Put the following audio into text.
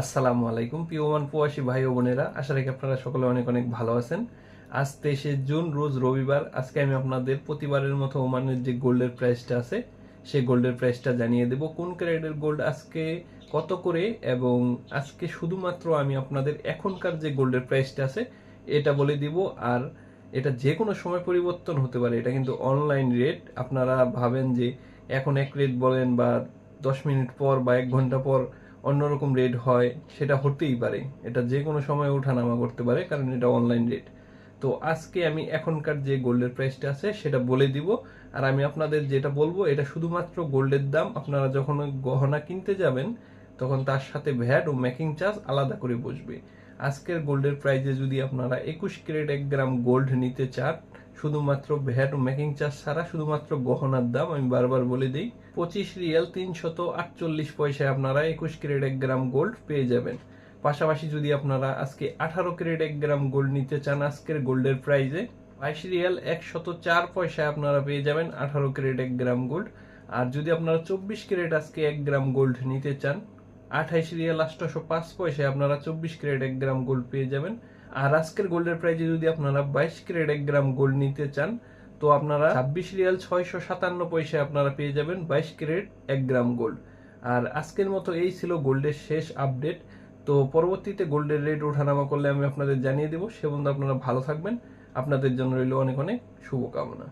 আসসালামু আলাইকুম পিওমান প্রবাসী ভাই ও বোনেরা। আশা রাখি আপনারা সকলে অনেক অনেক ভালো আছেন। আজ তেইশে জুন, রোজ রবিবার। আজকে আমি আপনাদের প্রতিবারের মতো ওমানের যে গোল্ডের প্রাইসটা আছে, সেই গোল্ডের প্রাইসটা জানিয়ে দেব। কোন ক্যারেটের গোল্ড আজকে, কত করে, এবং আজকে শুধুমাত্র আমি আপনাদের এখনকার যে গোল্ডের প্রাইসটা আছে, এটা বলে দিব। আর এটা যে কোনো সময় পরিবর্তন হতে পারে, এটা কিন্তু অনলাইন রেট। আপনারা ভাবেন যে এখন এক রেট বলেন বা দশ মিনিট পর বা এক ঘণ্টা পর অন্যরকম রেট হয়, সেটা হতেই পারে। এটা যে কোনো সময় ওঠানামা করতে পারে, কারণ এটা অনলাইন রেট তো আজকে আমি এখনকার যে গোল্ডের প্রাইসটা আছে, সেটা বলে দিব। আর আমি আপনাদের যেটা বলব, এটা শুধুমাত্র গোল্ডের দাম। আপনারা যখন গহনা কিনতে যাবেন, তখন তার সাথে ভ্যাট ও মেকিং চার্জ আলাদা করে বসবে। আজকের গোল্ডের প্রাইজে যদি আপনারা একুশ ক্যারেট এক গ্রাম গোল্ড নিতে চান শুধুমাত্র ভ্যাট মেকিং চার্জ ছাড়া শুধুমাত্র গহনার দাম, আমি বারবার বলে দিই, পঁচিশ রিয়াল তিনশত আটচল্লিশ পয়সায় আপনারা একুশ ক্যারেট এক গ্রাম গোল্ড পেয়ে যাবেন। পাশাপাশি যদি আপনারা আজকে আঠারো ক্যারেট এক গ্রাম গোল্ড নিতে চান, আজকের গোল্ডের প্রাইজে বাইশ রিয়াল একশত চার পয়সায় আপনারা পেয়ে যাবেন আঠারো ক্যারেট এক গ্রাম গোল্ড আর যদি আপনারা চব্বিশ ক্যারেট আজকে এক গ্রাম গোল্ড নিতে চান, আঠাইশ রিয়াল আটশোশো পাঁচ পয়সায় আপনারা চব্বিশ ক্যারেট এক গ্রাম গোল্ড পেয়ে যাবেন। আর আজকের গোল্ডের প্রাইজে যদি আপনারা বাইশ ক্যারেট এক গ্রাম গোল্ড নিতে চান, তো আপনারা ছাব্বিশ রিয়াল ছয়শো সাতান্ন পয়সায় আপনারা পেয়ে যাবেন বাইশ ক্যারেট এক গ্রাম গোল্ড আর আজকের মতো এই ছিল গোল্ডের শেষ আপডেট তো পরবর্তীতে গোল্ডের রেট ওঠানামা করলে আমি আপনাদের জানিয়ে দেবো। সে বন্ধু আপনারা ভালো থাকবেন। আপনাদের জন্য রইল অনেক অনেক শুভকামনা।